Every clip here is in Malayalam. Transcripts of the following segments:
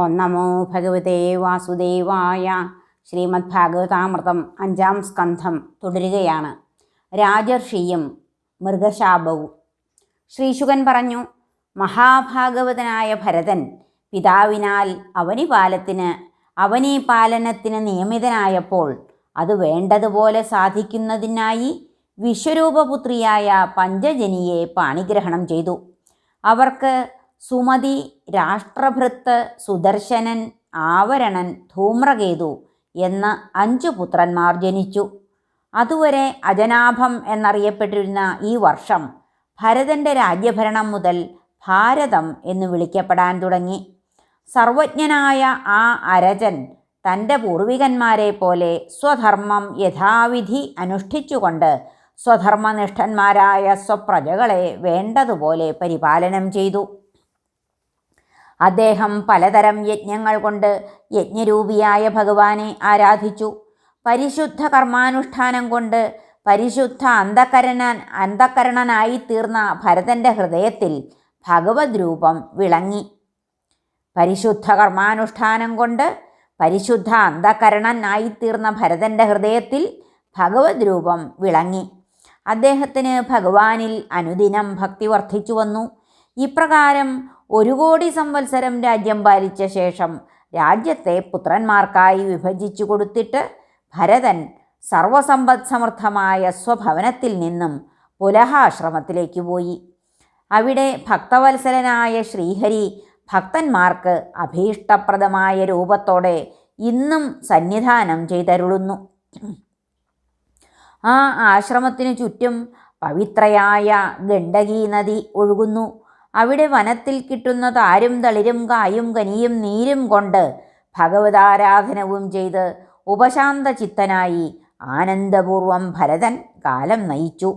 ഓം നമോ ഭഗവതേ വാസുദേവായ ശ്രീമദ് ഭാഗവതാമൃതം അഞ്ചാം സ്കന്ധം തുടരുകയാണ്. രാജർഷിയും മൃഗശാപവും. ശ്രീശുകൻ പറഞ്ഞു മഹാഭാഗവതനായ ഭരതൻ പിതാവിനാൽ അവനി പാലനത്തിന് നിയമിതനായപ്പോൾ അത് വേണ്ടതുപോലെ സാധിക്കുന്നതിനായി വിശ്വരൂപപുത്രിയായ പഞ്ചജനിയെ പാണിഗ്രഹണം ചെയ്തു. അവർക്ക് സുമതി രാഷ്ട്രഭൃത്ത് സുദർശനൻ ആവരണൻ ധൂമ്രകേതു എന്ന അഞ്ചു പുത്രന്മാർ ജനിച്ചു. അതുവരെ അജനാഭം എന്നറിയപ്പെട്ടിരുന്ന ഈ വർഷം ഭരതന്റെ രാജ്യഭരണം മുതൽ ഭാരതം എന്ന് വിളിക്കപ്പെടാൻ തുടങ്ങി. സർവജ്ഞനായ ആ അരജൻ തന്റെ പൂർവികന്മാരെ പോലെ സ്വധർമ്മം യഥാവിധി അനുഷ്ഠിച്ചുകൊണ്ട് സ്വധർമ്മനിഷ്ഠന്മാരായ സ്വപ്രജകളെ വേണ്ടതുപോലെ പരിപാലനം ചെയ്തു. അദ്ദേഹം പലതരം യജ്ഞങ്ങൾ കൊണ്ട് യജ്ഞരൂപിയായ ഭഗവാനെ ആരാധിച്ചു. പരിശുദ്ധ കർമാനുഷ്ഠാനം കൊണ്ട് പരിശുദ്ധ അന്ധകരണൻ അന്ധകരണനായി തീർന്ന ഭരതന്റെ ഹൃദയത്തിൽ ഭഗവത് രൂപം വിളങ്ങി. പരിശുദ്ധ കർമാനുഷ്ഠാനം കൊണ്ട് പരിശുദ്ധ അന്ധകരണനായി തീർന്ന ഭരതന്റെ ഹൃദയത്തിൽ ഭഗവത് രൂപം വിളങ്ങി. അദ്ദേഹത്തിന് ഭഗവാനിൽ അനുദിനം ഭക്തി വർദ്ധിച്ചു വന്നു. ഇപ്രകാരം ഒരു കോടി സംവത്സരം രാജ്യം പാലിച്ച ശേഷം രാജ്യത്തെ പുത്രന്മാർക്കായി വിഭജിച്ചു കൊടുത്തിട്ട് ഭരതൻ സർവസമ്പദ് സമൃദ്ധമായ സ്വഭവനത്തിൽ നിന്നും പുലഹാശ്രമത്തിലേക്ക് പോയി. അവിടെ ഭക്തവത്സലനായ ശ്രീഹരി ഭക്തന്മാർക്ക് അഭീഷ്ടപ്രദമായ രൂപത്തോടെ ഇന്നും സന്നിധാനം ചെയ്തരുളുന്നു. ആ ആശ്രമത്തിനു ചുറ്റും പവിത്രയായ ഗണ്ഡകീ നദി ഒഴുകുന്നു. അവിടെ വനത്തിൽ കിട്ടുന്ന താരും തളിരും കായും കനിയും നീരും കൊണ്ട് ഭഗവതാരാധനവും ചെയ്ത് ഉപശാന്ത ചിത്തനായി ആനന്ദപൂർവം ഭരതൻ കാലം നയിച്ചു.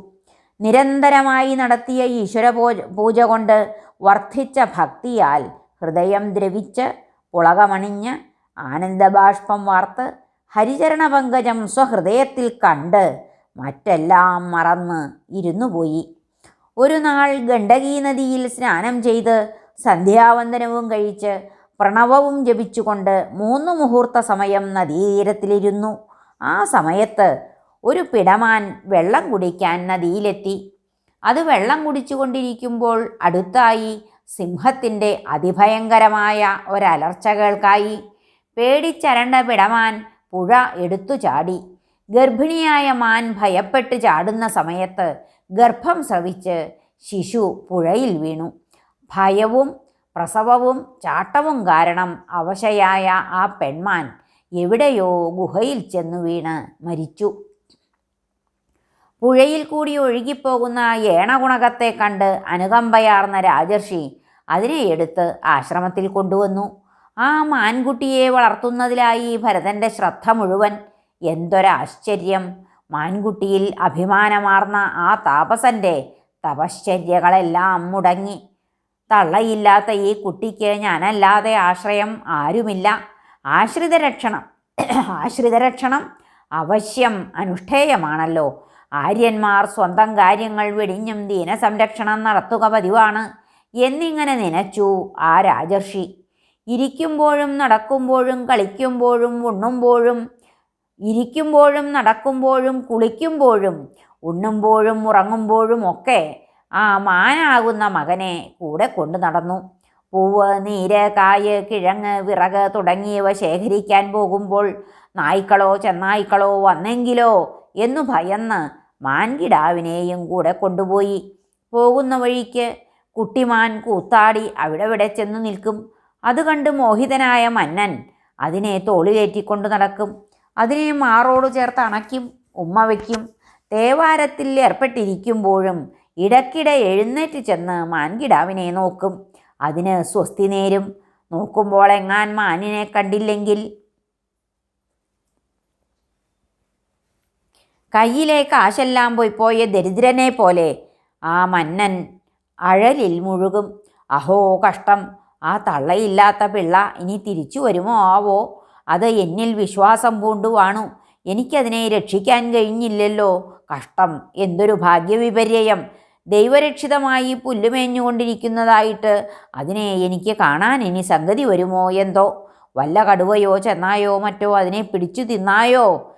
നിരന്തരമായി നടത്തിയ ഈശ്വര പൂജ കൊണ്ട് വർദ്ധിച്ച ഭക്തിയാൽ ഹൃദയം ദ്രവിച്ച് പുളകമണിഞ്ഞ് ആനന്ദബാഷ്പം വാർത്ത് ഹരിചരണ പങ്കജം സ്വഹൃദയത്തിൽ കണ്ട് മറ്റെല്ലാം മറന്ന് ഇരുന്നുപോയി. ഒരു നാൾ ഗണ്ഡകീ നദിയിൽ സ്നാനം ചെയ്ത് സന്ധ്യാവന്ദനവും കഴിച്ച് പ്രണവവും ജപിച്ചുകൊണ്ട് മൂന്ന് മുഹൂർത്ത സമയം നദീതീരത്തിലിരുന്നു. ആ സമയത്ത് ഒരു പിടമാൻ വെള്ളം കുടിക്കാൻ നദിയിലെത്തി. അത് വെള്ളം കുടിച്ചുകൊണ്ടിരിക്കുമ്പോൾ അടുത്തായി സിംഹത്തിന്റെ അതിഭയങ്കരമായ ഒരലർച്ച കേൾക്കായി പേടിച്ചരണ്ട പിടമാൻ പുഴ എടുത്തു ചാടി ഗർഭിണിയായ മാൻ ഭയപ്പെട്ട് ചാടുന്ന സമയത്ത് ഗർഭം സ്രവിച്ച് ശിശു പുഴയിൽ വീണു. ഭയവും പ്രസവവും ചാട്ടവും കാരണം അവശയായ ആ പെൺമാൻ എവിടെയോ ഗുഹയിൽ ചെന്നു വീണ് മരിച്ചു. പുഴയിൽ കൂടി ഒഴുകിപ്പോകുന്ന ഏണഗുണകത്തെ കണ്ട് അനുകമ്പയാർന്ന രാജർഷി അതിനെ എടുത്ത് ആശ്രമത്തിൽ കൊണ്ടുവന്നു. ആ മാൻകുട്ടിയെ വളർത്തുന്നതിലായി ഭരതന്റെ ശ്രദ്ധ മുഴുവൻ എന്തൊരാശ്ചര്യം. മാൻകുട്ടിയിൽ അഭിമാനമാർന്ന ആ താപസന്റെ തപശ്ചര്യകളെല്ലാം മുടങ്ങി. തള്ളയില്ലാത്ത ഈ കുട്ടിക്ക് ഞാനല്ലാതെ ആശ്രയം ആരുമില്ല. ആശ്രിതരക്ഷണം ആശ്രിതരക്ഷണം അവശ്യം അനുഷ്ഠേയമാണല്ലോ. ആര്യന്മാർ സ്വന്തം കാര്യങ്ങൾ വെടിഞ്ഞും ദീനസംരക്ഷണം നടത്തുക പതിവാണ്. എന്നിങ്ങനെ നനച്ചു ആ രാജർഷി. ഇരിക്കുമ്പോഴും നടക്കുമ്പോഴും കളിക്കുമ്പോഴും ഉണ്ണുമ്പോഴും ഇരിക്കുമ്പോഴും നടക്കുമ്പോഴും കുളിക്കുമ്പോഴും ഉണ്ണുമ്പോഴും ഉറങ്ങുമ്പോഴും ഒക്കെ ആ മാനാകുന്ന മകനെ കൂടെ കൊണ്ടു നടന്നു. പൂവ് നീര് കായ് കിഴങ്ങ് വിറക് തുടങ്ങിയവ ശേഖരിക്കാൻ പോകുമ്പോൾ നായ്ക്കളോ ചെന്നായ്ക്കളോ വന്നെങ്കിലോ എന്നു ഭയന്ന് മാൻകിടാവിനെയും കൂടെ കൊണ്ടുപോയി. പോകുന്ന വഴിക്ക് കുട്ടിമാൻ കൂത്താടി അവിടെവിടെ ചെന്നു നിൽക്കും. അത് കണ്ട് മോഹിതനായ മന്നൻ അതിനെ തോളിലേറ്റിക്കൊണ്ട് നടക്കും. അതിനെ മാറോട് ചേർത്ത് അണയ്ക്കും ഉമ്മ വയ്ക്കും. തേവാരത്തിൽ ഏർപ്പെട്ടിരിക്കുമ്പോഴും ഇടയ്ക്കിടെ എഴുന്നേറ്റ് ചെന്ന് മാൻകിടാവിനെ നോക്കും. അതിന് സ്വസ്തി നേരും. നോക്കുമ്പോൾ എങ്ങാൻ മാനിനെ കണ്ടില്ലെങ്കിൽ. കയ്യിലെ കാശെല്ലാം പോയി പോയ ദരിദ്രനെ പോലെ ആ മന്നൻ അഴലിൽ മുഴുകും. അഹോ കഷ്ടം. ആ തള്ളയില്ലാത്ത പിള്ള ഇനി തിരിച്ചു വരുമോ ആവോ? അത് എന്നിൽ വിശ്വാസം പൂണ്ടുവാണു. എനിക്കതിനെ രക്ഷിക്കാൻ കഴിഞ്ഞില്ലല്ലോ. കഷ്ടം. എന്തൊരു ഭാഗ്യവിപര്യം ദൈവരക്ഷിതമായി പുല്ലുമേഞ്ഞുകൊണ്ടിരിക്കുന്നതായിട്ട് അതിനെ എനിക്ക് കാണാൻ ഇനി സംഗതി വരുമോ എന്തോ? വല്ല കടുവയോ ചെന്നായോ മറ്റോ അതിനെ പിടിച്ചു തിന്നായോ?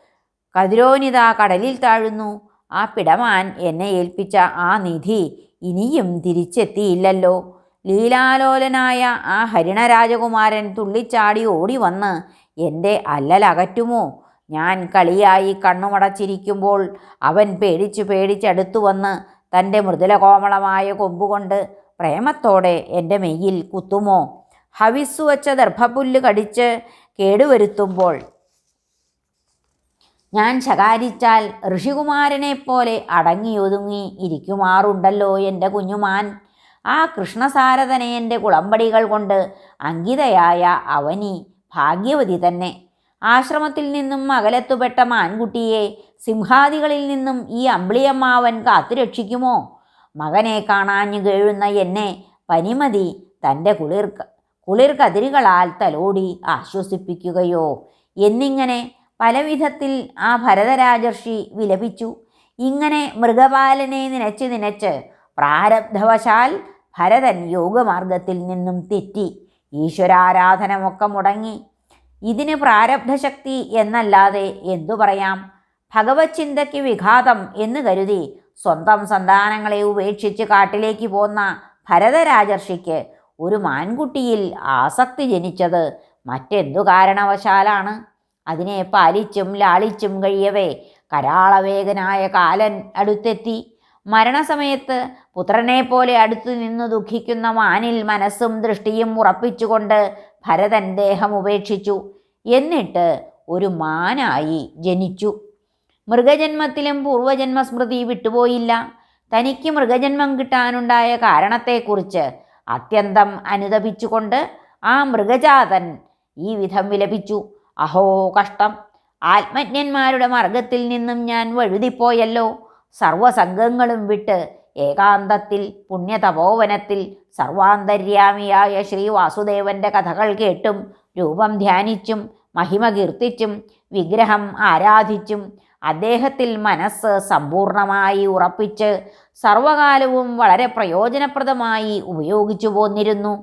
കതിരോനിത കടലിൽ താഴുന്നു. ആ പിടമാൻ എന്നെ ഏൽപ്പിച്ച ആ നിധി ഇനിയും തിരിച്ചെത്തിയില്ലല്ലോ. ലീലാലോലനായ ആ ഹരിണരാജകുമാരൻ തുള്ളിച്ചാടി ഓടി വന്ന് എന്റെ അല്ലലകറ്റുമോ ഞാൻ കളിയായി കണ്ണുമടച്ചിരിക്കുമ്പോൾ അവൻ പേടിച്ചു പേടിച്ചടുത്തു വന്ന് തന്റെ മൃദുലകോമളമായ കൊമ്പുകൊണ്ട് പ്രേമത്തോടെ എന്റെ മെയ്യിൽ കുത്തുമോ? ഹവിസ്സു വച്ച ദർഭപ്പുല്ല് കടിച്ച് കേടുവരുത്തുമ്പോൾ ഞാൻ ശകാരിച്ചാൽ ഋഷികുമാരനെ പോലെ അടങ്ങിയൊതുങ്ങി ഇരിക്കുമാറുണ്ടല്ലോ എന്റെ കുഞ്ഞുമാൻ. ആ കൃഷ്ണസാരതനയന്റെ കുളമ്പടികൾ കൊണ്ട് അങ്കിതയായ അവനി ഭാഗ്യവതി തന്നെ. ആശ്രമത്തിൽ നിന്നും അകലത്തുപെട്ട മാൻകുട്ടിയെ സിംഹാദികളിൽ നിന്നും ഈ അമ്പിളിയമ്മാവൻ കാത്തുരക്ഷിക്കുമോ? മകനെ കാണാഞ്ഞു കേഴുന്ന എന്നെ പനിമതി തന്റെ കുളിർ കുളിർ കതിരുകളാൽ തലോടി ആശ്വസിപ്പിക്കുകയോ? എന്നിങ്ങനെ പലവിധത്തിൽ ആ ഭരതരാജർഷി വിലപിച്ചു. ഇങ്ങനെ മൃഗപാലനെ നനച്ച് നനച്ച് പ്രാരബ്ധവശാൽ ഭരതൻ യോഗമാർഗത്തിൽ നിന്നും തെറ്റി. ഈശ്വരാരാധനമൊക്കെ മുടങ്ങി. ഇതിന് പ്രാരബ്ധശക്തി എന്നല്ലാതെ എന്തു പറയാം? ഭഗവത് ചിന്തയ്ക്ക് വിഘാതം എന്ന് കരുതി സ്വന്തം സന്താനങ്ങളെ ഉപേക്ഷിച്ച് കാട്ടിലേക്ക് പോന്ന ഭരതരാജർഷിക്ക് ഒരു മാൻകുട്ടിയിൽ ആസക്തി ജനിച്ചത് മറ്റെന്തു കാരണവശാലാണ്? അതിനെ പാലിച്ചും ലാളിച്ചും കഴിയവേ കരാളവേഗനായ കാലൻ അടുത്തെത്തി. മരണസമയത്ത് പുത്രനെ പോലെ അടുത്തു നിന്ന് ദുഃഖിക്കുന്ന മാനിൽ മനസ്സും ദൃഷ്ടിയും ഉറപ്പിച്ചുകൊണ്ട് ഭരതൻ ദേഹം ഉപേക്ഷിച്ചു. എന്നിട്ട് ഒരു മാനായി ജനിച്ചു. മൃഗജന്മത്തിലും പൂർവജന്മസ്മൃതി വിട്ടുപോയില്ല. തനിക്ക് മൃഗജന്മം കിട്ടാനുണ്ടായ കാരണത്തെക്കുറിച്ച് അത്യന്തം അനുദപിച്ചുകൊണ്ട് ആ മൃഗജാതൻ ഈ വിധം വിലപിച്ചു. അഹോ കഷ്ടം. ആത്മജ്ഞന്മാരുടെ മാർഗത്തിൽ നിന്നും ഞാൻ വഴുതിപ്പോയല്ലോ. സർവസംഘങ്ങളും വിട്ട് ഏകാന്തത്തിൽ പുണ്യതപോവനത്തിൽ സർവാന്തര്യാമിയായ ശ്രീ വാസുദേവന്റെ കഥകൾ കേട്ടും രൂപം ധ്യാനിച്ചും മഹിമ കീർത്തിച്ചും വിഗ്രഹം ആരാധിച്ചും അദ്ദേഹത്തിൽ മനസ്സ് സമ്പൂർണമായി ഉറപ്പിച്ച് സർവകാലവും വളരെ പ്രയോജനപ്രദമായി ഉപയോഗിച്ചു പോന്നിരുന്നു.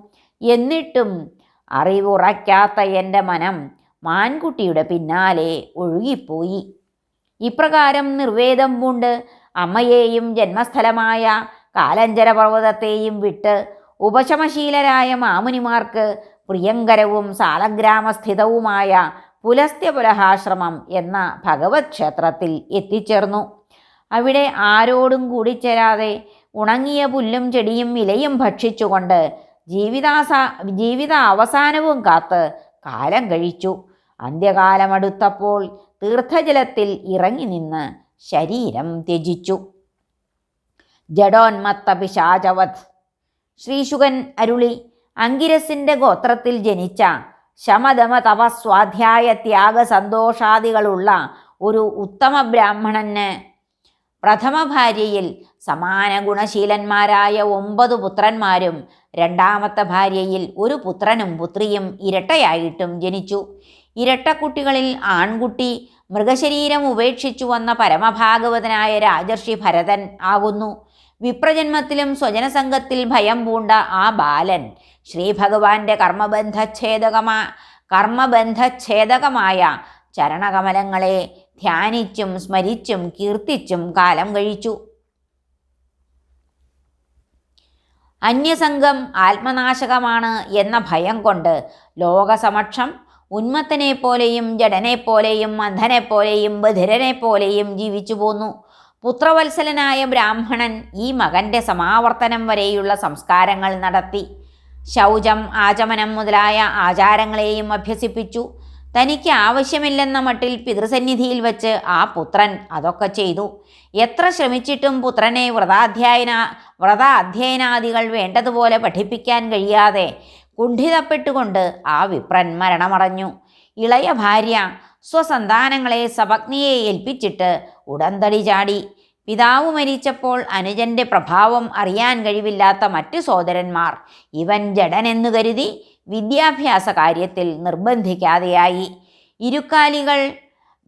എന്നിട്ടും അറിവുറയ്ക്കാത്ത എന്റെ മനം മാൻകുട്ടിയുടെ പിന്നാലെ ഒഴുകിപ്പോയി. ഇപ്രകാരം നിർവേദം പൂണ്ട് അമ്മയെയും ജന്മസ്ഥലമായ കാലഞ്ചര പർവതത്തെയും വിട്ട് ഉപശമശീലരായ മാമുനിമാർക്ക് പ്രിയങ്കരവും സാലഗ്രാമസ്ഥിതവുമായ പുലസ്ത്യപുലഹാശ്രമം എന്ന ഭഗവത് ക്ഷേത്രത്തിൽ എത്തിച്ചേർന്നു. അവിടെ ആരോടും കൂടിച്ചേരാതെ ഉണങ്ങിയ പുല്ലും ചെടിയും ഇലയും ഭക്ഷിച്ചുകൊണ്ട് ജീവിതാസ ജീവിത അവസാനവും കാത്ത് കാലം കഴിച്ചു. അന്ത്യകാലമടുത്തപ്പോൾ തീർത്ഥജലത്തിൽ ഇറങ്ങി നിന്ന് ശരീരം ത്യജിച്ചു. ജഡോന്മത്ത പിശാചവത് ശ്രീശുകൻ അരുളി അങ്കിരസിന്റെ ഗോത്രത്തിൽ ജനിച്ച ശമദമ തപസ്വാധ്യായ ത്യാഗ സന്തോഷാദികളുള്ള ഒരു ഉത്തമ ബ്രാഹ്മണന് പ്രഥമ ഭാര്യയിൽ സമാന ഗുണശീലന്മാരായ ഒമ്പത് പുത്രന്മാരും രണ്ടാമത്തെ ഭാര്യയിൽ ഒരു പുത്രനും പുത്രിയും ഇരട്ടയായിട്ടും ജനിച്ചു. ഇരട്ടക്കുട്ടികളിൽ ആൺകുട്ടി മൃഗശരീരം ഉപേക്ഷിച്ചു വന്ന പരമഭാഗവതനായ രാജർഷി ഭരതൻ ആകുന്നു. വിപ്രജന്മത്തിലും സ്വജനസംഘത്തിൽ ഭയം പൂണ്ട ആ ബാലൻ ശ്രീഭഗവാന്റെ കർമ്മബന്ധഛേദകമാ കർമ്മബന്ധഛേദകമായ ചരണകമലങ്ങളെ ധ്യാനിച്ചും സ്മരിച്ചും കീർത്തിച്ചും കാലം കഴിച്ചു. അന്യസംഘം ആത്മനാശകമാണ് എന്ന ഭയം കൊണ്ട് ലോകസമക്ഷം ഉന്മത്തനെ പോലെയും ജഡനെ പോലെയും അന്ധനെ പോലെയും ബധിരനെ പോലെയും ജീവിച്ചു പോന്നു. പുത്രവത്സലനായ ബ്രാഹ്മണൻ ഈ മകന്റെ സമാവർത്തനം വരെയുള്ള സംസ്കാരങ്ങൾ നടത്തി. ശൗചം ആചമനം മുതലായ ആചാരങ്ങളെയും അഭ്യസിപ്പിച്ചു. തനിക്ക് ആവശ്യമില്ലെന്ന മട്ടിൽ പിതൃസന്നിധിയിൽ വച്ച് ആ പുത്രൻ അതൊക്കെ ചെയ്തു. എത്ര ശ്രമിച്ചിട്ടും പുത്രനെ വ്രതാധ്യായന വ്രത അധ്യയനാദികൾ വേണ്ടതുപോലെ പഠിപ്പിക്കാൻ കഴിയാതെ കുണ്ഠിതപ്പെട്ടുകൊണ്ട് ആ വിപ്രൻ മരണമടഞ്ഞു ഇളയ ഭാര്യ സ്വസന്താനങ്ങളെ സപത്നിയെ ഏൽപ്പിച്ചിട്ട് ഉടന്തടി ചാടി. പിതാവ് മരിച്ചപ്പോൾ അനുജന്റെ പ്രഭാവം അറിയാൻ കഴിവില്ലാത്ത മറ്റു സോദരന്മാർ ഇവൻ ജഡനെന്നു കരുതി വിദ്യാഭ്യാസ കാര്യത്തിൽ നിർബന്ധിക്കാതെയായി. ഇരുക്കാലികൾ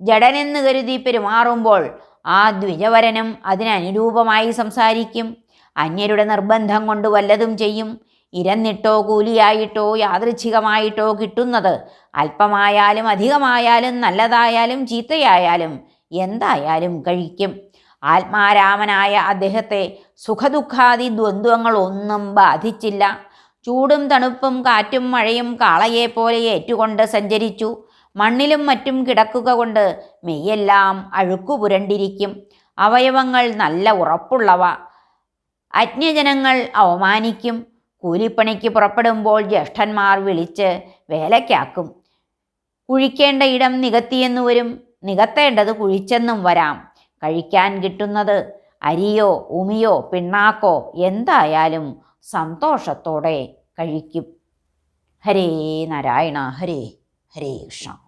ജഡനെന്ന് കരുതി പെരുമാറുമ്പോൾ ആ ദ്വിജവരനും അതിനനുരൂപമായി സംസാരിക്കും. അന്യരുടെ നിർബന്ധം കൊണ്ട് വല്ലതും ചെയ്യും. ഇരന്നിട്ടോ കൂലിയായിട്ടോ യാദൃച്ഛികമായിട്ടോ കിട്ടുന്നത്. അല്പമായാലും അധികമായാലും നല്ലതായാലും ചീത്തയായാലും എന്തായാലും കഴിക്കും. ആത്മാരാമനായ അദ്ദേഹത്തെ സുഖദുഃഖാദി ദ്വന്ദ്വങ്ങളൊന്നും ബാധിച്ചില്ല. ചൂടും തണുപ്പും കാറ്റും മഴയും കാളയെ പോലെ ഏറ്റുകൊണ്ട് സഞ്ചരിച്ചു. മണ്ണിലും മറ്റും കിടക്കുക കൊണ്ട് മെയ്യെല്ലാം അഴുക്കു പുരണ്ടിരിക്കും അവയവങ്ങൾ നല്ല ഉറപ്പുള്ളവ. അജ്ഞജനങ്ങൾ അവമാനിക്കും. കൂലിപ്പണിക്ക് പുറപ്പെടുമ്പോൾ ജ്യേഷ്ഠന്മാർ വിളിച്ച് വേലയ്ക്കാക്കും. കുഴിക്കേണ്ട ഇടം നികത്തിയെന്നു വരും. നികത്തേണ്ടത് കുഴിച്ചെന്നും വരാം. കഴിക്കാൻ കിട്ടുന്നത് അരിയോ ഉമിയോ പിണ്ണാക്കോ എന്തായാലും സന്തോഷത്തോടെ കഴിക്കും. ഹരേ നാരായണ ഹരേ ഹരേ കൃഷ്ണ.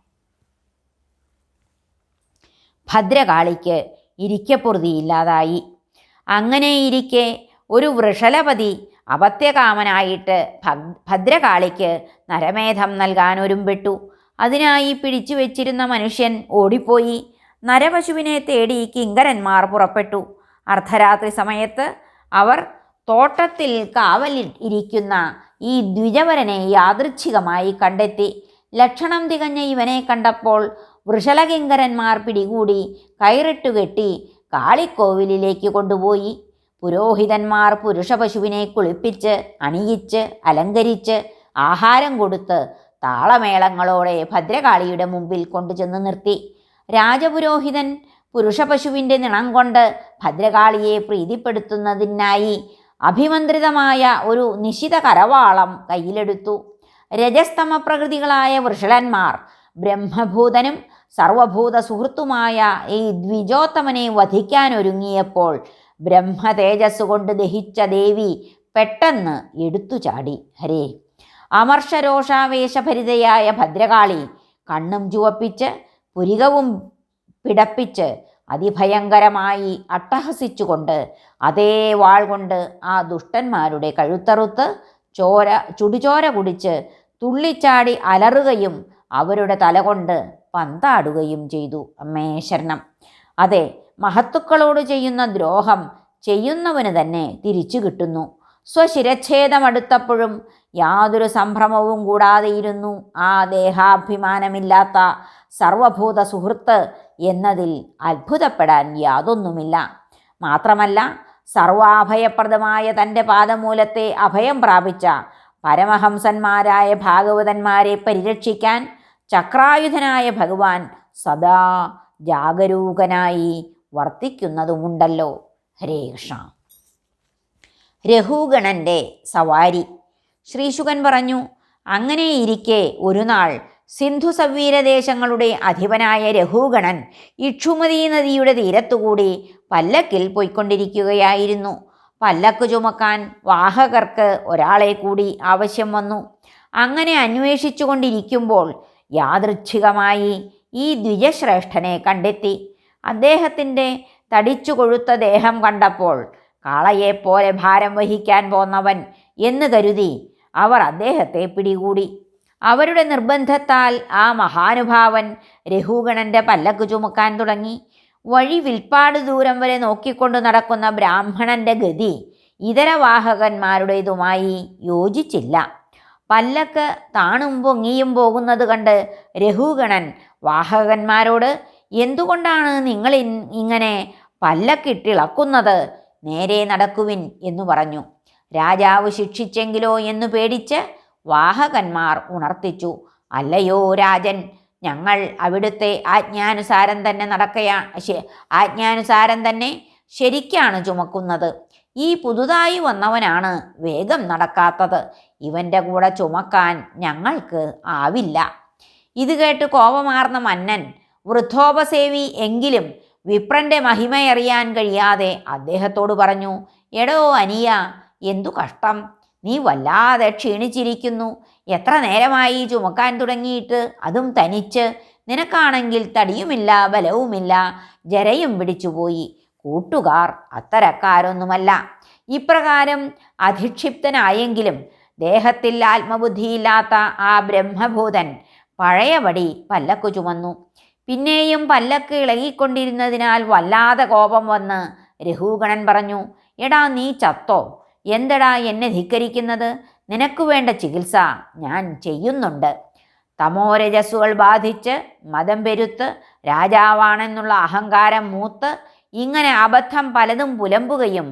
ഭദ്രകാളിക്ക് ഇരിക്കപ്പുറതിയില്ലാതായി അങ്ങനെ ഇരിക്കെ ഒരു വൃഷലപതി അപത്യകാമനായിട്ട് ഭദ്രകാളിക്ക് നരമേധം നൽകാൻ ഒരുമ്പെട്ടു അതിനായി പിടിച്ചു വെച്ചിരുന്ന മനുഷ്യൻ ഓടിപ്പോയി. നരപശുവിനെ തേടി കിങ്കരന്മാർ പുറപ്പെട്ടു. അർദ്ധരാത്രി സമയത്ത് അവർ തോട്ടത്തിൽ കാവലിൽ ഇരിക്കുന്ന ഈ ദ്വിജവരനെ യാദൃച്ഛികമായി കണ്ടെത്തി. ലക്ഷണം തികഞ്ഞ ഇവനെ കണ്ടപ്പോൾ വൃഷലകിങ്കരന്മാർ പിടികൂടി കയറിട്ടുകെട്ടി കാളിക്കോവിലിലേക്ക് കൊണ്ടുപോയി. പുരോഹിതന്മാർ പുരുഷപശുവിനെ കുളിപ്പിച്ച് അണിയിച്ച് അലങ്കരിച്ച് ആഹാരം കൊടുത്ത് താളമേളങ്ങളോടെ ഭദ്രകാളിയുടെ മുമ്പിൽ കൊണ്ടുചെന്ന് നിർത്തി. രാജപുരോഹിതൻ പുരുഷപശുവിന്റെ നിണം കൊണ്ട് ഭദ്രകാളിയെ പ്രീതിപ്പെടുത്തുന്നതിനായി അഭിമന്ത്രിതമായ ഒരു നിശിത കരവാളം കയ്യിലെടുത്തു. രജസ്തമ പ്രകൃതികളായ വൃഷളന്മാർ ബ്രഹ്മഭൂതനും സർവഭൂത സുഹൃത്തുമായ ഈ ദ്വിജോത്തമനെ വധിക്കാനൊരുങ്ങിയപ്പോൾ ബ്രഹ്മതേജസ് കൊണ്ട് ദഹിച്ച ദേവി പെട്ടെന്ന് എടുത്തു ചാടി ഹരേ. അമർഷരോഷാവേശഭരിതയായ ഭദ്രകാളി കണ്ണും ചുവപ്പിച്ച് പുരികവും പിടപ്പിച്ച് അതിഭയങ്കരമായി അട്ടഹസിച്ചുകൊണ്ട് അതേ വാൾ കൊണ്ട് ആ ദുഷ്ടന്മാരുടെ കഴുത്തറുത്ത് ചോര ചുടുചോര കുടിച്ച് തുള്ളിച്ചാടി അലറുകയും അവരുടെ തലകൊണ്ട് പന്താടുകയും ചെയ്തു. അമ്മേ ശരണം. അതെ മഹത്തുക്കളോട് ചെയ്യുന്ന ദ്രോഹം ചെയ്യുന്നവന് തന്നെ തിരിച്ചു കിട്ടുന്നു. സ്വശിരച്ഛേദമടുത്തപ്പോഴും യാതൊരു സംഭ്രമവും കൂടാതെയിരുന്നു ആ ദേഹാഭിമാനമില്ലാത്ത സർവഭൂത സുഹൃത്ത് എന്നതിൽ അത്ഭുതപ്പെടാൻ യാതൊന്നുമില്ല. മാത്രമല്ല സർവാഭയപ്രദമായ തന്റെ പാദമൂലത്തെ അഭയം പ്രാപിച്ച പരമഹംസന്മാരായ ഭാഗവതന്മാരെ പരിരക്ഷിക്കാൻ ചക്രായുധനായ ഭഗവാൻ സദാ ജാഗരൂകനായി വർത്തിക്കുന്നതുമുണ്ടല്ലോ. ഹരേ കൃഷ്ണ. രഘുഗണന്റെ സവാരി. ശ്രീശുകൻ പറഞ്ഞു അങ്ങനെ ഇരിക്കെ ഒരു നാൾ സിന്ധു സവീരദേശങ്ങളുടെ അധിപനായ രഘുഗണൻ ഇക്ഷുമതി നദിയുടെ തീരത്തുകൂടി പല്ലക്കിൽ പോയിക്കൊണ്ടിരിക്കുകയായിരുന്നു. പല്ലക്ക് ചുമക്കാൻ വാഹകർക്ക് ഒരാളെ കൂടി ആവശ്യം വന്നു. അങ്ങനെ അന്വേഷിച്ചു കൊണ്ടിരിക്കുമ്പോൾ യാദൃച്ഛികമായി ഈ ദ്വിജശ്രേഷ്ഠനെ കണ്ടെത്തി. അദ്ദേഹത്തിന്റെ തടിച്ചു കൊഴുത്ത ദേഹം കണ്ടപ്പോൾ കാളയെപ്പോലെ ഭാരം വഹിക്കാൻ പോന്നവൻ എന്ന് കരുതി അവർ അദ്ദേഹത്തെ പിടികൂടി. അവരുടെ നിർബന്ധത്താൽ ആ മഹാനുഭാവൻ രഘുഗണന്റെ പല്ലക്ക് ചുമക്കാൻ തുടങ്ങി. വഴി വിൽപ്പാട് ദൂരം വരെ നോക്കിക്കൊണ്ട് നടക്കുന്ന ബ്രാഹ്മണന്റെ ഗതി ഇതരവാഹകന്മാരുടേതുമായി യോജിച്ചില്ല. പല്ലക്ക് താണും പൊങ്ങിയും പോകുന്നത് കണ്ട് രഘുഗണൻ വാഹകന്മാരോട് എന്തുകൊണ്ടാണ് നിങ്ങൾ ഇങ്ങനെ പല്ലക്കിട്ടിളക്കുന്നത് നേരെ നടക്കുവിൻ എന്നു പറഞ്ഞു. രാജാവ് ശിക്ഷിച്ചെങ്കിലോ എന്നു പേടിച്ച് വാഹകന്മാർ ഉണർത്തിച്ചു. അല്ലയോ രാജൻ ഞങ്ങൾ അവിടുത്തെ ആജ്ഞാനുസാരം തന്നെ നടക്കയാ ആജ്ഞാനുസാരം തന്നെ ശരിക്കാണ് ചുമക്കുന്നത്. ഈ പുതുതായി വന്നവനാണ് വേഗം നടക്കാത്തത്. ഇവന്റെ കൂടെ ചുമക്കാൻ ഞങ്ങൾക്ക് ആവില്ല. ഇത് കേട്ട് കോപമാർന്ന മന്നൻ വൃദ്ധോപസേവി എങ്കിലും വിപ്രന്റെ മഹിമയറിയാൻ കഴിയാതെ അദ്ദേഹത്തോട് പറഞ്ഞു എടോ അനിയ എന്തു കഷ്ടം. നീ വല്ലാതെ ക്ഷീണിച്ചിരിക്കുന്നു. എത്ര നേരമായി ചുമക്കാൻ തുടങ്ങിയിട്ട് അതും തനിച്ച്. നിനക്കാണെങ്കിൽ തടിയുമില്ല ബലവുമില്ല. ജരയും പിടിച്ചുപോയി. കൂട്ടുകാർ അത്തരക്കാരൊന്നുമല്ല. ഇപ്രകാരം അധിക്ഷിപ്തനായെങ്കിലും ദേഹത്തിൽ ആത്മബുദ്ധിയില്ലാത്ത ആ ബ്രഹ്മഭൂതൻ പഴയപടി പല്ലക്കു ചുമന്നു. പിന്നെയും പല്ലക്ക് ഇളകിക്കൊണ്ടിരുന്നതിനാൽ വല്ലാതെ കോപം വന്ന് രഘുഗണൻ പറഞ്ഞു എടാ നീ ചത്തോ? എന്തടാ എന്നെ ധിക്കരിക്കുന്നത്? നിനക്കു വേണ്ട ചികിത്സ ഞാൻ ചെയ്യുന്നുണ്ട്. തമോരജസ്സുകൾ ബാധിച്ച് മതം പെരുത്ത് രാജാവാണെന്നുള്ള അഹങ്കാരം മൂത്ത് ഇങ്ങനെ അബദ്ധം പലതും പുലമ്പുകയും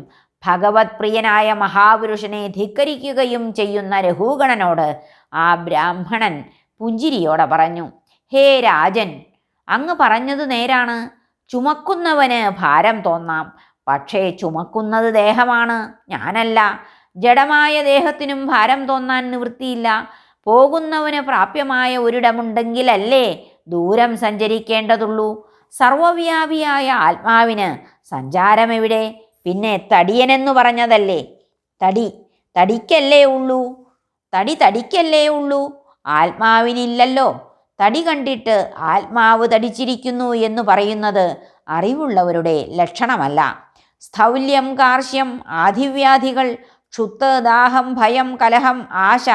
ഭഗവത് പ്രിയനായ മഹാപുരുഷനെ ധിക്കരിക്കുകയും ചെയ്യുന്ന രഘുഗണനോട് ആ ബ്രാഹ്മണൻ പുഞ്ചിരിയോടെ പറഞ്ഞു ഹേ രാജൻ അങ്ങ് പറഞ്ഞത് നേരാണ്. ചുമക്കുന്നവന് ഭാരം തോന്നാം. പക്ഷേ ചുമക്കുന്നത് ദേഹമാണ്. ഞാനല്ല. ജഡമായ ദേഹത്തിനും ഭാരം തോന്നാൻ നിവൃത്തിയില്ല. പോകുന്നവന് പ്രാപ്യമായ ഒരിടമുണ്ടെങ്കിലല്ലേ ദൂരം സഞ്ചരിക്കേണ്ടതുള്ളൂ. സർവവ്യാപിയായ ആത്മാവിന് സഞ്ചാരമെവിടെ? പിന്നെ തടിയനെന്നു പറഞ്ഞതല്ലേ? തടി. തടിക്കല്ലേ ഉള്ളൂ? തടി തടിക്കല്ലേ ഉള്ളൂ? ആത്മാവിനില്ലല്ലോ. തടി കണ്ടിട്ട് ആത്മാവ് തടിച്ചിരിക്കുന്നു എന്ന് പറയുന്നത് അറിവുള്ളവരുടെ ലക്ഷണമല്ല. സ്ഥൗല്യം കാർഷ്യം ആധിവ്യാധികൾ ക്ഷുത്ത് ദാഹം ഭയം കലഹം ആശ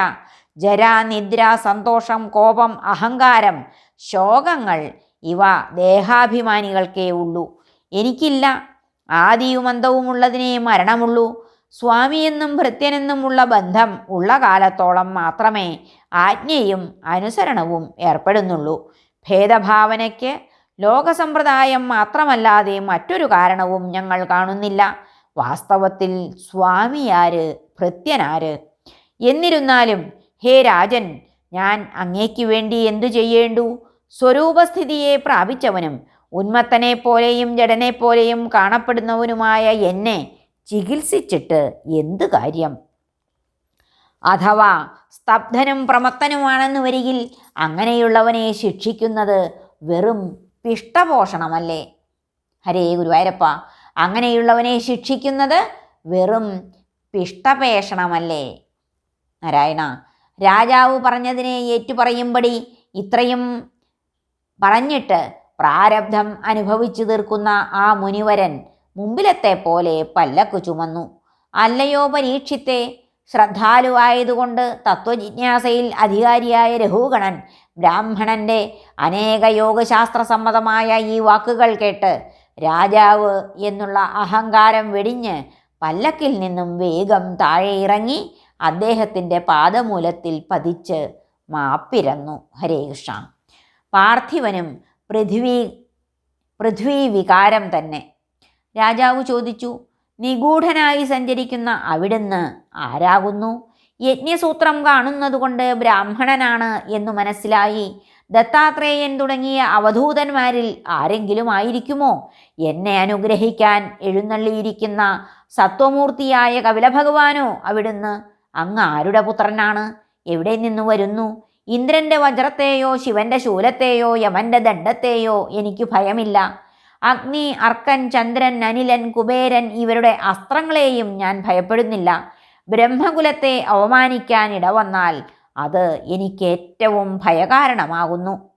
ജരാ നിദ്ര സന്തോഷം കോപം അഹങ്കാരം ശോകങ്ങൾ ഇവ ദേഹാഭിമാനികൾക്കേ ഉള്ളൂ. എനിക്കില്ല. ആദിയും അന്തവുമുള്ളതിനേ മരണമുള്ളൂ സ്വാമിയെന്നും ഭൃത്യനെന്നുമുള്ള ബന്ധം ഉള്ള കാലത്തോളം മാത്രമേ ആജ്ഞയും അനുസരണവും ഏർപ്പെടുന്നുള്ളൂ. ഭേദഭാവനയ്ക്ക് ലോകസമ്പ്രദായം മാത്രമല്ലാതെ മറ്റൊരു കാരണവും ഞങ്ങൾ കാണുന്നില്ല. വാസ്തവത്തിൽ സ്വാമിയാര് ഭൃത്യനാര്? എന്നിരുന്നാലും ഹേ രാജൻ ഞാൻ അങ്ങേക്ക് വേണ്ടി എന്തു ചെയ്യേണ്ടു? സ്വരൂപസ്ഥിതിയെ പ്രാപിച്ചവനും ഉന്മത്തനെ പോലെയും ജഡനെ പോലെയും കാണപ്പെടുന്നവനുമായ എന്നെ ചികിത്സിച്ചിട്ട് എന്തു കാര്യം? അഥവാ സ്തബ്ധനും പ്രമത്തനുമാണെന്ന് വരികിൽ അങ്ങനെയുള്ളവനെ ശിക്ഷിക്കുന്നത് വെറും പിഷ്ടപോഷണമല്ലേ? ഹരേ ഗുരുവായൂരപ്പ അങ്ങനെയുള്ളവനെ ശിക്ഷിക്കുന്നത് വെറും പിഷ്ടപേഷണമല്ലേ? നാരായണ രാജാവ് പറഞ്ഞതിനെ ഏറ്റുപറയുമ്പടി ഇത്രയും പറഞ്ഞിട്ട് പ്രാരബ്ധം അനുഭവിച്ചു തീർക്കുന്ന ആ മുനിവരൻ മുമ്പിലത്തെ പോലെ പല്ലക്കു ചുമന്നു. അല്ലയോ പരീക്ഷിത്തെ? ശ്രദ്ധാലുവായതുകൊണ്ട് തത്വജിജ്ഞാസയിൽ അധികാരിയായ രഘുഗണൻ ബ്രാഹ്മണന്റെ അനേക യോഗശാസ്ത്ര സമ്മതമായ ഈ വാക്കുകൾ കേട്ട് രാജാവ് എന്നുള്ള അഹങ്കാരം വെടിഞ്ഞ് പല്ലക്കിൽ നിന്നും വേഗം താഴെ ഇറങ്ങി അദ്ദേഹത്തിന്റെ പാദമൂലത്തിൽ പതിച്ച് മാപ്പിരന്നു. ഹരേ കൃഷ്ണ. പാർത്ഥിവനും പൃഥ്വി പൃഥ്വി വികാരം തന്നെ. രാജാവ് ചോദിച്ചു നിഗൂഢനായി സഞ്ചരിക്കുന്ന അവിടുന്ന് ആരാകുന്നു? യജ്ഞസൂത്രം കാണുന്നതുകൊണ്ട് ബ്രാഹ്മണനാണ് എന്നു മനസ്സിലായി. ദത്താത്രേയൻ തുടങ്ങിയ അവധൂതന്മാരിൽ ആരെങ്കിലും ആയിരിക്കുമോ? എന്നെ അനുഗ്രഹിക്കാൻ എഴുന്നള്ളിയിരിക്കുന്ന സത്വമൂർത്തിയായ കപിലഭഗവാനോ അവിടുന്ന് അങ്ങ് ആരുടെ പുത്രനാണ്? എവിടെ നിന്ന് വരുന്നു? ഇന്ദ്രന്റെ വജ്രത്തെയോ ശിവന്റെ ശൂലത്തെയോ യമന്റെ ദണ്ഡത്തെയോ എനിക്ക് ഭയമില്ല. അഗ്നി അർക്കൻ ചന്ദ്രൻ അനിലൻ കുബേരൻ ഇവരുടെ അസ്ത്രങ്ങളെയും ഞാൻ ഭയപ്പെടുന്നില്ല. ബ്രഹ്മകുലത്തെ അവമാനിക്കാൻ ഇടവന്നാൽ അത് എനിക്ക് ഏറ്റവും ഭയകാരണമാകുന്നു.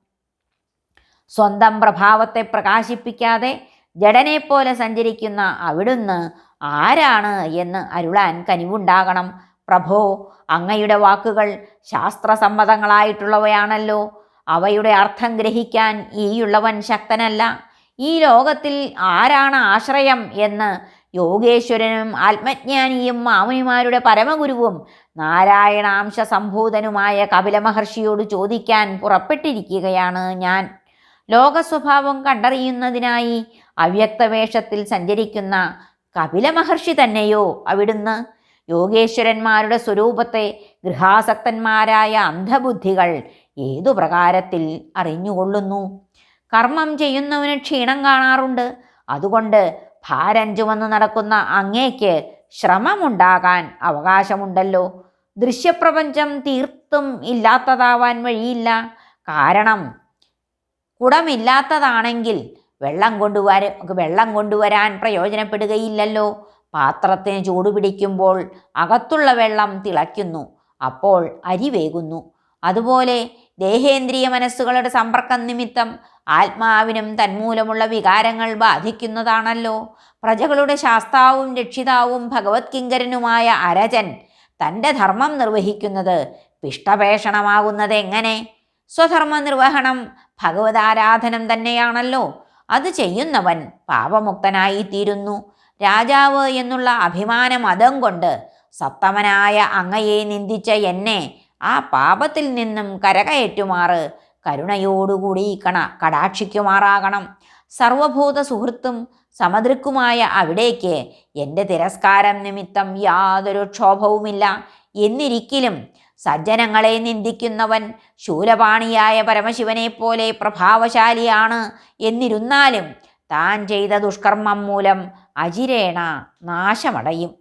സ്വന്തം പ്രഭാവത്തെ പ്രകാശിപ്പിക്കാതെ ജഡനെപ്പോലെ സഞ്ചരിക്കുന്ന അവിടുന്ന് ആരാണ് എന്ന് അരുളാൻ കനിവുണ്ടാകണം. പ്രഭോ അങ്ങയുടെ വാക്കുകൾ ശാസ്ത്രസമ്മതങ്ങളായിട്ടുള്ളവയാണല്ലോ. അവയുടെ അർത്ഥം ഗ്രഹിക്കാൻ ഈയുള്ളവൻ ശക്തനല്ല. ഈ ലോകത്തിൽ ആരാണ് ആശ്രയം എന്ന് യോഗേശ്വരനും ആത്മജ്ഞാനിയും മാമുനിമാരുടെ പരമഗുരുവും നാരായണാംശ സംഭൂതനുമായ കപില മഹർഷിയോട് ചോദിക്കാൻ പുറപ്പെട്ടിരിക്കുകയാണ് ഞാൻ. ലോകസ്വഭാവം കണ്ടറിയുന്നതിനായി അവ്യക്തവേഷത്തിൽ സഞ്ചരിക്കുന്ന കപില മഹർഷി തന്നെയോ അവിടുന്ന്? യോഗേശ്വരന്മാരുടെ സ്വരൂപത്തെ ഗൃഹാസക്തന്മാരായ അന്ധബുദ്ധികൾ ഏതു പ്രകാരത്തിൽ അറിഞ്ഞുകൊള്ളുന്നു? കർമ്മം ചെയ്യുന്നവന് ക്ഷീണം കാണാറുണ്ട്. അതുകൊണ്ട് ഭാരം ചുമന്ന് നടക്കുന്ന അങ്ങേക്ക് ശ്രമമുണ്ടാകാൻ അവകാശമുണ്ടല്ലോ. ദൃശ്യപ്രപഞ്ചം തീർത്തും ഇല്ലാത്തതാവാൻ വഴിയില്ല. കാരണം കുടമില്ലാത്തതാണെങ്കിൽ വെള്ളം കൊണ്ടുവര വെള്ളം കൊണ്ടുവരാൻ പ്രയോജനപ്പെടുകയില്ലല്ലോ. പാത്രത്തിന് ചൂട് പിടിക്കുമ്പോൾ അകത്തുള്ള വെള്ളം തിളയ്ക്കുന്നു. അപ്പോൾ അരി വേകുന്നു. അതുപോലെ ദേഹേന്ദ്രിയ മനസ്സുകളുടെ സമ്പർക്കം നിമിത്തം ആത്മാവിനും തന്മൂലമുള്ള വികാരങ്ങൾ ബാധിക്കുന്നതാണല്ലോ. പ്രജകളുടെ ശാസ്താവും രക്ഷിതാവും ഭഗവത് കിങ്കരനുമായ അരജൻ തന്റെ ധർമ്മം നിർവഹിക്കുന്നത് പിഷ്ടപേഷണമാകുന്നത് എങ്ങനെ? സ്വധർമ്മ നിർവഹണം ഭഗവതാരാധനം തന്നെയാണല്ലോ. അത് ചെയ്യുന്നവൻ പാപമുക്തനായി തീരുന്നു രാജാവ് എന്നുള്ള അഭിമാന മതം കൊണ്ട് സത്തമനായ അങ്ങയെ നിന്ദിച്ച എന്നെ ആ പാപത്തിൽ നിന്നും കരകയറ്റുമാറ്. കരുണയോടുകൂടി കണ കടാക്ഷിക്കുമാറാകണം. സർവഭൂത സുഹൃത്തും സമദൃക്കുമായ അവിടേക്ക് എന്റെ തിരസ്കാരം നിമിത്തം യാതൊരു ക്ഷോഭവുമില്ല. എന്നിരിക്കലും സജ്ജനങ്ങളെ നിന്ദിക്കുന്നവൻ ശൂലപാണിയായ പരമശിവനെ പോലെ പ്രഭാവശാലിയാണ്. എന്നിരുന്നാലും താൻ ചെയ്ത ദുഷ്കർമ്മം മൂലം അജിരേണ നാശമടയും.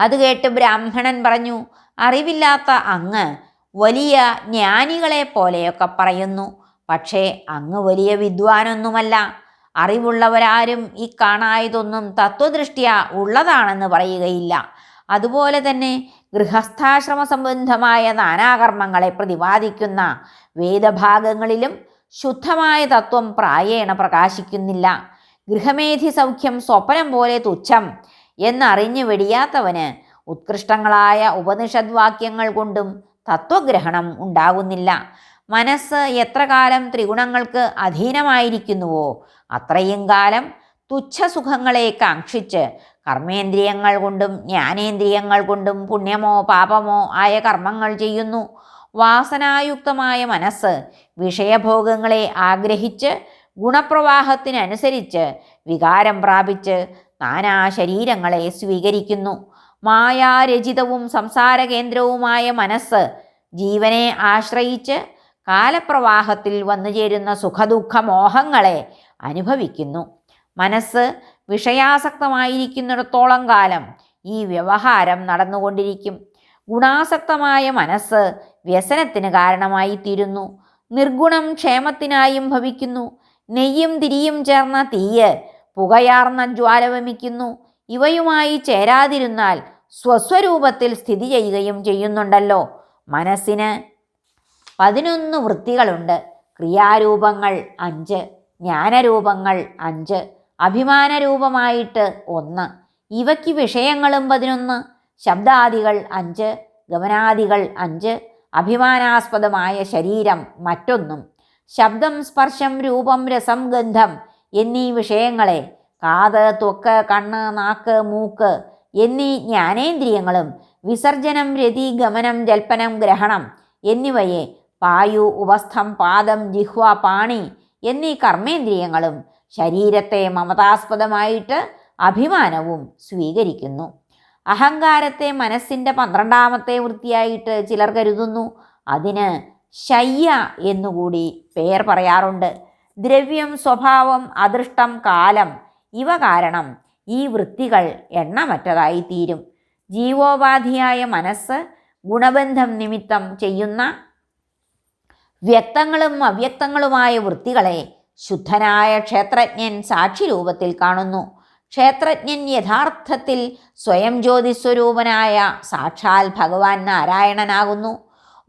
അത് കേട്ട് ബ്രാഹ്മണൻ പറഞ്ഞു അറിവില്ലാത്ത അങ്ങ് വലിയ ജ്ഞാനികളെ പോലെയൊക്കെ പറയുന്നു. പക്ഷേ അങ്ങ് വലിയ വിദ്വാനൊന്നുമല്ല. അറിവുള്ളവരാരും ഈ കാണായതൊന്നും തത്വദൃഷ്ടിയ ഉള്ളതാണെന്ന് പറയുകയില്ല. അതുപോലെ തന്നെ ഗൃഹസ്ഥാശ്രമ സംബന്ധമായ നാനാകർമ്മങ്ങളെ പ്രതിപാദിക്കുന്ന വേദഭാഗങ്ങളിലും ശുദ്ധമായ തത്വം പ്രായേണ പ്രകാശിക്കുന്നില്ല. ഗൃഹമേധി സൗഖ്യം സ്വപ്നം പോലെ തുച്ഛം എന്നറിഞ്ഞു വെടിയാത്തവന് ഉത്കൃഷ്ടങ്ങളായ ഉപനിഷദ് വാക്യങ്ങൾ കൊണ്ടും തത്വഗ്രഹണം ഉണ്ടാകുന്നില്ല. മനസ്സ് എത്ര കാലം ത്രിഗുണങ്ങൾക്ക് അധീനമായിരിക്കുന്നുവോ അത്രയും കാലം തുച്ഛസുഖങ്ങളെ കാക്ഷിച്ച് കർമ്മേന്ദ്രിയങ്ങൾ കൊണ്ടും ജ്ഞാനേന്ദ്രിയങ്ങൾ കൊണ്ടും പുണ്യമോ പാപമോ ആയ കർമ്മങ്ങൾ ചെയ്യുന്നു. വാസനായുക്തമായ മനസ്സ് വിഷയഭോഗങ്ങളെ ആഗ്രഹിച്ച് ഗുണപ്രവാഹത്തിനനുസരിച്ച് വികാരം പ്രാപിച്ച് നാനാ ശരീരങ്ങളെ സ്വീകരിക്കുന്നു. മായാരചിതവും സംസാരകേന്ദ്രവുമായ മനസ്സ് ജീവനെ ആശ്രയിച്ച് കാലപ്രവാഹത്തിൽ വന്നു ചേരുന്ന സുഖദുഃഖ മോഹങ്ങളെ അനുഭവിക്കുന്നു. മനസ്സ് വിഷയാസക്തമായിരിക്കുന്നിടത്തോളം കാലം ഈ വ്യവഹാരം നടന്നുകൊണ്ടിരിക്കും. ഗുണാസക്തമായ മനസ്സ് വ്യസനത്തിന് കാരണമായി തീരുന്നു നിർഗുണം ക്ഷേമത്തിനായും ഭവിക്കുന്നു. നെയ്യും തിരിയും ചേർന്ന തീയ് പുകയാർന്ന ജ്വാല വമിക്കുന്നു ഇവയുമായി ചേരാതിരുന്നാൽ സ്വസ്വരൂപത്തിൽ സ്ഥിതി ചെയ്യുകയും ചെയ്യുന്നുണ്ടല്ലോ. മനസ്സിന് പതിനൊന്ന് വൃത്തികളുണ്ട്. ക്രിയാരൂപങ്ങൾ അഞ്ച് ജ്ഞാനരൂപങ്ങൾ അഞ്ച് അഭിമാനരൂപമായിട്ട് ഒന്ന്. ഇവയ്ക്ക് വിഷയങ്ങളും പതിനൊന്ന് ശബ്ദാദികൾ അഞ്ച് ഗമനാദികൾ അഞ്ച് അഭിമാനാസ്പദമായ ശരീരം മറ്റൊന്നും ശബ്ദം സ്പർശം രൂപം രസം ഗന്ധം എന്നീ വിഷയങ്ങളെ കാത് ത്വക്ക് കണ്ണ് നാക്ക് മൂക്ക് എന്നീ ജ്ഞാനേന്ദ്രിയങ്ങളും വിസർജനം രതി ഗമനം ജൽപ്പനം ഗ്രഹണം എന്നിവയെ പായു ഉപസ്ഥം പാദം ജിഹ്വ പാണി എന്നീ കർമ്മേന്ദ്രിയങ്ങളും ശരീരത്തെ മമതാസ്പദമായിട്ട് അഭിമാനവും സ്വീകരിക്കുന്നു. അഹങ്കാരത്തെ മനസ്സിന്റെ പന്ത്രണ്ടാമത്തെ വൃത്തിയായിട്ട് ചിലർ കരുതുന്നു. അതിന് ശയ്യ എന്നുകൂടി പേർ പറയാറുണ്ട്. ദ്രവ്യം സ്വഭാവം അദൃഷ്ടം കാലം ഇവ കാരണം ഈ വൃത്തികൾ എണ്ണമറ്റതായി തീരും ജീവോപാധിയായ മനസ്സ് ഗുണബന്ധം നിമിത്തം ചെയ്യുന്ന വ്യക്തങ്ങളും അവ്യക്തങ്ങളുമായ വൃത്തികളെ ശുദ്ധനായ ക്ഷേത്രജ്ഞൻ സാക്ഷി രൂപത്തിൽ കാണുന്നു. ക്ഷേത്രജ്ഞൻ യഥാർത്ഥത്തിൽ സ്വയം ജ്യോതിസ്വരൂപനായ സാക്ഷാൽ ഭഗവാൻ നാരായണനാകുന്നു.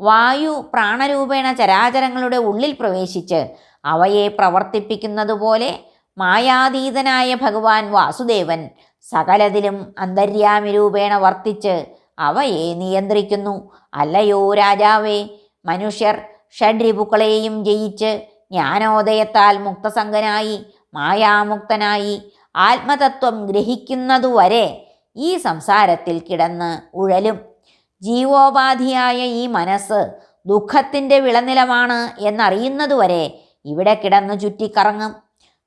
വായു പ്രാണരൂപേണ ചരാചരങ്ങളുടെ ഉള്ളിൽ പ്രവേശിച്ച് അവയെ പ്രവർത്തിപ്പിക്കുന്നതുപോലെ മായാതീതനായ ഭഗവാൻ വാസുദേവൻ സകലതിലും അന്തര്യാമി രൂപേണ വർത്തിച്ച് അവയെ നിയന്ത്രിക്കുന്നു. അല്ലയോ രാജാവേ മനുഷ്യർ ഷഡ്രിപുക്കളെയും ജയിച്ച് ജ്ഞാനോദയത്താൽ മുക്തസംഗനായി മായാമുക്തനായി ആത്മതത്വം ഗ്രഹിക്കുന്നതുവരെ ഈ സംസാരത്തിൽ കിടന്ന് ഉഴലും. ജീവോപാധിയായ ഈ മനസ്സ് ദുഃഖത്തിന്റെ വിളനിലമാണ് എന്നറിയുന്നതുവരെ ഇവിടെ കിടന്നു ചുറ്റിക്കറങ്ങും.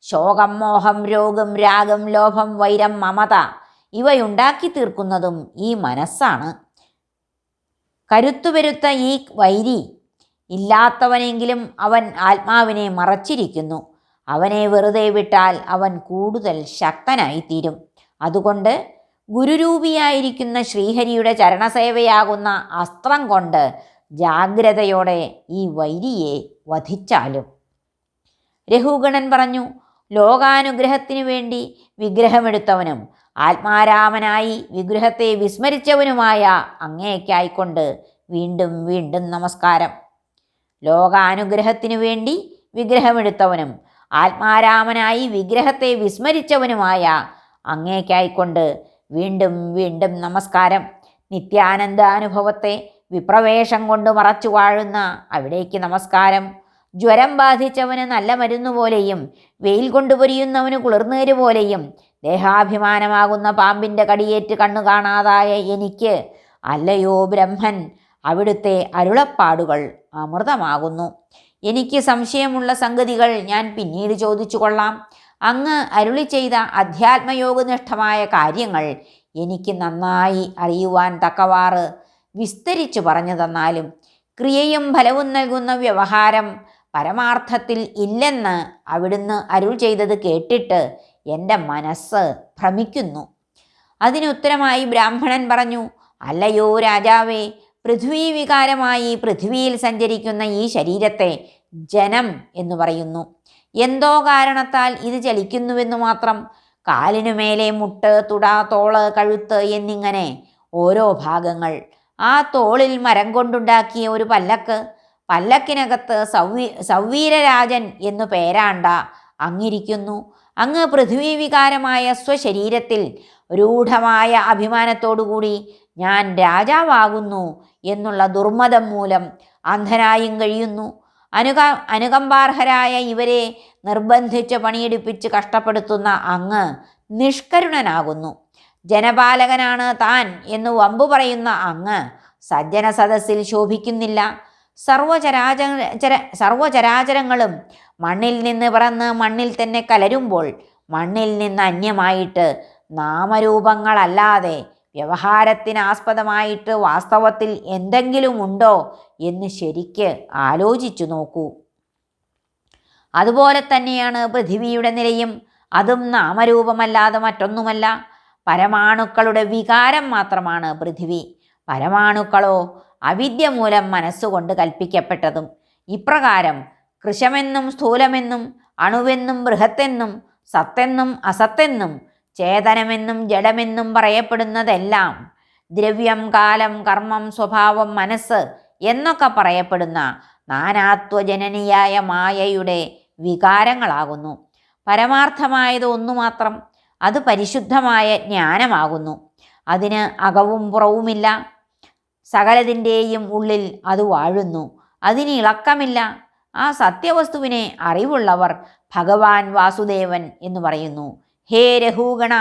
ശോകം മോഹം രോഗം രാഗം ലോഭം വൈരം മമത ഇവയുണ്ടാക്കി തീർക്കുന്നതും ഈ മനസ്സാണ്. കരുത്തുപെരുത്ത ഈ വൈരി ഇല്ലാത്തവനെങ്കിലും അവൻ ആത്മാവിനെ മറച്ചിരിക്കുന്നു. അവനെ വെറുതെ വിട്ടാൽ അവൻ കൂടുതൽ ശക്തനായിത്തീരും. അതുകൊണ്ട് ഗുരുരൂപിയായിരിക്കുന്ന ശ്രീഹരിയുടെ ചരണസേവയാകുന്ന അസ്ത്രം കൊണ്ട് ജാഗ്രതയോടെ ഈ വൈരിയെ വധിച്ചാലും. രഘുഗണൻ പറഞ്ഞു ലോകാനുഗ്രഹത്തിനു വേണ്ടി വിഗ്രഹമെടുത്തവനും ആത്മാരാമനായി വിഗ്രഹത്തെ വിസ്മരിച്ചവനുമായ അങ്ങേക്കായിക്കൊണ്ട് വീണ്ടും വീണ്ടും നമസ്കാരം. ലോകാനുഗ്രഹത്തിനു വേണ്ടി വിഗ്രഹമെടുത്തവനും ആത്മാരാമനായി വിഗ്രഹത്തെ വിസ്മരിച്ചവനുമായ അങ്ങേക്കായിക്കൊണ്ട് വീണ്ടും വീണ്ടും നമസ്കാരം. നിത്യാനന്ദ അനുഭവത്തെ വിപ്രവേഷം കൊണ്ട് മറച്ചു വാഴുന്ന അവിടേക്ക് നമസ്കാരം. ജ്വരം ബാധിച്ചവന് നല്ല മരുന്നു പോലെയും വെയിൽ കൊണ്ട് പൊരിയുന്നവന് കുളിർനീര് പോലെയും ദേഹാഭിമാനമാകുന്ന പാമ്പിന്റെ കടിയേറ്റ് കണ്ണു കാണാതായ എനിക്ക് അല്ലയോ ബ്രഹ്മൻ അവിടുത്തെ അരുളപ്പാടുകൾ അമൃതമാകുന്നു. എനിക്ക് സംശയമുള്ള സംഗതികൾ ഞാൻ പിന്നീട് ചോദിച്ചു കൊള്ളാം. അങ്ങ് അരുളി ചെയ്ത അധ്യാത്മയോഗനിഷ്ഠമായ കാര്യങ്ങൾ എനിക്ക് നന്നായി അറിയുവാൻ തക്കവാറ് വിസ്തരിച്ചു പറഞ്ഞു തന്നാലും ക്രിയയും ഫലവും നൽകുന്ന വ്യവഹാരം പരമാർത്ഥത്തിൽ ഇല്ലെന്ന് അവിടുന്ന് അരുൾ ചെയ്തത് കേട്ടിട്ട് എന്റെ മനസ്സ് ഭ്രമിക്കുന്നു. അതിനുത്തരമായി ബ്രാഹ്മണൻ പറഞ്ഞു അല്ലയോ രാജാവേ പൃഥ്വീ വികാരമായി പൃഥ്വിയിൽ സഞ്ചരിക്കുന്ന ഈ ശരീരത്തെ ജനം എന്ന് പറയുന്നു. എന്തോ കാരണത്താൽ ഇത് ചലിക്കുന്നുവെന്നു മാത്രം. കാലിനു മേലെ മുട്ട് തുട തോൾ കഴുത്ത് എന്നിങ്ങനെ ഓരോ ഭാഗങ്ങൾ. ആ തോളിൽ മരം കൊണ്ടുണ്ടാക്കിയ ഒരു പല്ലക്ക്. പല്ലക്കിനകത്ത് സൗവി സൗവീരരാജൻ എന്നു പേരാണ്ട. അങ്ങിരിക്കുന്നു. അങ്ങ് പൃഥ്വി വികാരമായ സ്വശരീരത്തിൽ രൂഢമായ അഭിമാനത്തോടുകൂടി ഞാൻ രാജാവാകുന്നു എന്നുള്ള ദുർമതം മൂലം അന്ധനായും കഴിയുന്നു. അനുക അനുകമ്പാർഹരായ ഇവരെ നിർബന്ധിച്ച് പണിയെടുപ്പിച്ച് കഷ്ടപ്പെടുത്തുന്ന അങ്ങ് നിഷ്കരുണനാകുന്നു. ജനപാലകനാണ് താൻ എന്ന് വമ്പു പറയുന്ന അങ്ങ് സജ്ജന സദസ്സിൽ ശോഭിക്കുന്നില്ല. സർവചരാച ചര സർവചരാചരങ്ങളും മണ്ണിൽ നിന്ന് പിറന്ന് മണ്ണിൽ തന്നെ കലരുമ്പോൾ മണ്ണിൽ നിന്ന് അന്യമായിട്ട് നാമരൂപങ്ങളല്ലാതെ വ്യവഹാരത്തിനാസ്പദമായിട്ട് വാസ്തവത്തിൽ എന്തെങ്കിലും ഉണ്ടോ എന്ന് ശരിക്ക് ആലോചിച്ചു നോക്കൂ. അതുപോലെ തന്നെയാണ് പൃഥിവിയുടെ നിലയും. അതും നാമരൂപമല്ലാതെ മറ്റൊന്നുമല്ല. പരമാണുക്കളുടെ വികാരം മാത്രമാണ് പൃഥിവി. പരമാണുക്കളോ അവിദ്യ മൂലം മനസ്സുകൊണ്ട് കൽപ്പിക്കപ്പെട്ടതും. ഇപ്രകാരം കൃശമെന്നും സ്ഥൂലമെന്നും അണുവെന്നും ബൃഹത്തെന്നും സത്തെന്നും അസത്തെന്നും ചേതനമെന്നും ജഡമെന്നും പറയപ്പെടുന്നതെല്ലാം ദ്രവ്യം കാലം കർമ്മം സ്വഭാവം മനസ്സ് എന്നൊക്കെ പറയപ്പെടുന്ന നാനാത്വജനനിയായ മായയുടെ വികാരങ്ങളാകുന്നു. പരമാർത്ഥമായത് ഒന്നു മാത്രം അത് പരിശുദ്ധമായ ജ്ഞാനമാകുന്നു. അതിന് അകവും പുറവുമില്ല. സകലതിന്റെയും ഉള്ളിൽ അത് വാഴുന്നു. അതിന് ഇളക്കമില്ല. ആ സത്യവസ്തുവിനെ അറിവുള്ളവർ ഭഗവാൻ വാസുദേവൻ എന്ന് പറയുന്നു. ഹേ രഹൂഗണ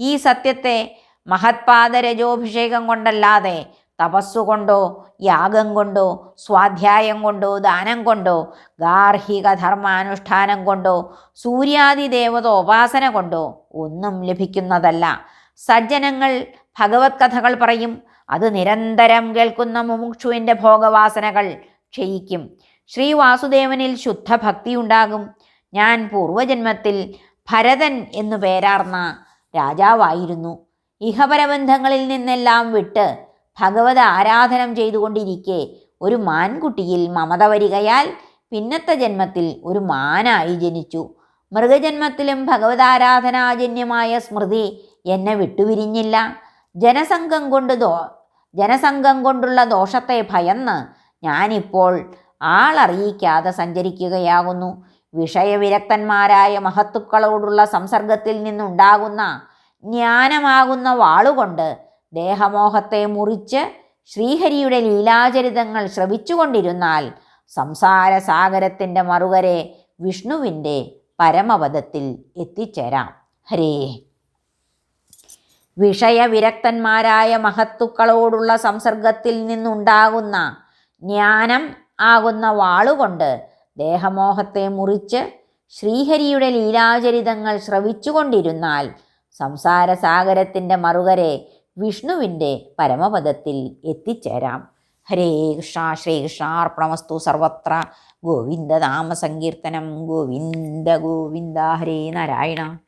ഈ സത്യത്തെ മഹത്പാദരജോഭിഷേകം കൊണ്ടല്ലാതെ തപസ്സുകൊണ്ടോ യാഗം കൊണ്ടോ സ്വാധ്യായം കൊണ്ടോ ദാനം കൊണ്ടോ ഗാർഹിക ധർമാനുഷ്ഠാനം കൊണ്ടോ സൂര്യാദിദേവത ഉപാസന കൊണ്ടോ ഒന്നും ലഭിക്കുന്നതല്ല. സജ്ജനങ്ങൾ ഭഗവത് കഥകൾ പറയും അത് നിരന്തരം കേൾക്കുന്ന മുമുക്ഷുവിന്റെ ഭോഗവാസനകൾ ക്ഷയിക്കും. ശ്രീ വാസുദേവനിൽ ശുദ്ധ ഉണ്ടാകും ഞാൻ പൂർവജന്മത്തിൽ ഭരതൻ എന്നു പേരാർന്ന രാജാവായിരുന്നു. ഇഹപരബന്ധങ്ങളിൽ നിന്നെല്ലാം വിട്ട് ഭഗവത് ആരാധനം ചെയ്തുകൊണ്ടിരിക്കെ ഒരു മാൻകുട്ടിയിൽ മമത വരികയാൽ പിന്നത്തെ ജന്മത്തിൽ ഒരു മാനായി ജനിച്ചു. മൃഗജന്മത്തിലും ഭഗവതാരാധനാജന്യമായ സ്മൃതി എന്നെ വിട്ടുപിരിഞ്ഞില്ല. ജനസംഘം കൊണ്ട് ദോ ജനസംഘം കൊണ്ടുള്ള ദോഷത്തെ ഭയന്ന് ഞാനിപ്പോൾ ആളറിയിക്കാതെ സഞ്ചരിക്കുകയാകുന്നു. വിഷയവിരക്തന്മാരായ മഹത്തുക്കളോടുള്ള സംസർഗത്തിൽ നിന്നുണ്ടാകുന്ന ജ്ഞാനമാകുന്ന വാളുകൊണ്ട് ദേഹമോഹത്തെ മുറിച്ച് ശ്രീഹരിയുടെ ലീലാചരിതങ്ങൾ ശ്രവിച്ചുകൊണ്ടിരുന്നാൽ സംസാരസാഗരത്തിന്റെ മറുകരെ വിഷ്ണുവിന്റെ പരമപദത്തിൽ എത്തിച്ചേരാം. ഹരേ. വിഷയവിരക്തന്മാരായ മഹത്തുക്കളോടുള്ള സംസർഗത്തിൽ നിന്നുണ്ടാകുന്ന ജ്ഞാനം ആകുന്ന വാളുകൊണ്ട് ദേഹമോഹത്തെ മുറിച്ച് ശ്രീഹരിയുടെ ലീലാചരിതങ്ങൾ ശ്രവിച്ചുകൊണ്ടിരുന്നാൽ സംസാരസാഗരത്തിന്റെ മറുകരെ വിഷ്ണുവിന്റെ പരമപദത്തിൽ എത്തിച്ചേരാം. ഹരേ കൃഷ്ണ ശ്രീകൃഷ്ണ അർപ്പണമസ്തു സർവത്ര. ഗോവിന്ദ നാമസങ്കീർത്തനം. ഗോവിന്ദ ഗോവിന്ദ. ഹരേ നാരായണ.